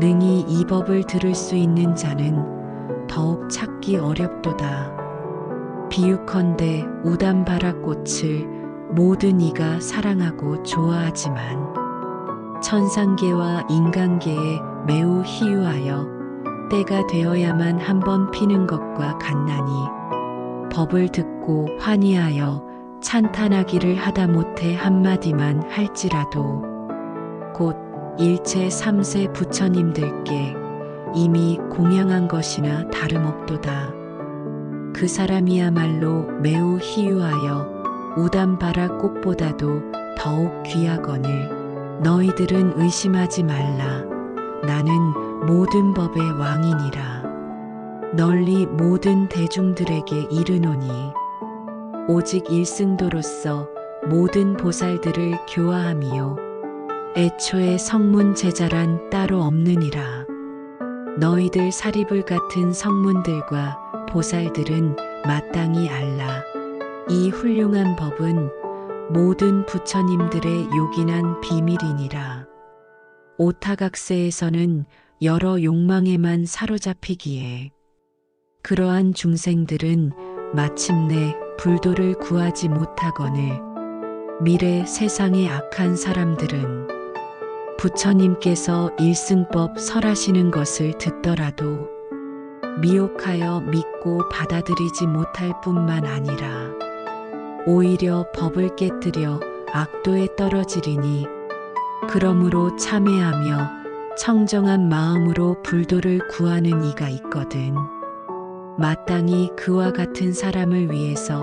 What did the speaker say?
능히 이 법을 들을 수 있는 자는 더욱 찾기 어렵도다. 비유컨대 우담바라 꽃을 모든 이가 사랑하고 좋아하지만 천상계와 인간계에 매우 희유하여 때가 되어야만 한번 피는 것과 같나니 법을 듣고 환희하여 찬탄하기를 하다 못해 한마디만 할지라도 곧 일체 삼세 부처님들께 이미 공양한 것이나 다름없도다. 그 사람이야말로 매우 희유하여 우담바라 꽃보다도 더욱 귀하거늘 너희들은 의심하지 말라. 나는 모든 법의 왕이니라. 널리 모든 대중들에게 이르노니 오직 일승도로서 모든 보살들을 교화함이요 애초에 성문 제자란 따로 없느니라. 너희들 사리불 같은 성문들과 보살들은 마땅히 알라. 이 훌륭한 법은 모든 부처님들의 요긴한 비밀이니라. 오타각세에서는 여러 욕망에만 사로잡히기에 그러한 중생들은 마침내 불도를 구하지 못하거늘 미래 세상의 악한 사람들은 부처님께서 일승법 설하시는 것을 듣더라도 미혹하여 믿고 받아들이지 못할 뿐만 아니라 오히려 법을 깨뜨려 악도에 떨어지리니 그러므로 참회하며 청정한 마음으로 불도를 구하는 이가 있거든. 마땅히 그와 같은 사람을 위해서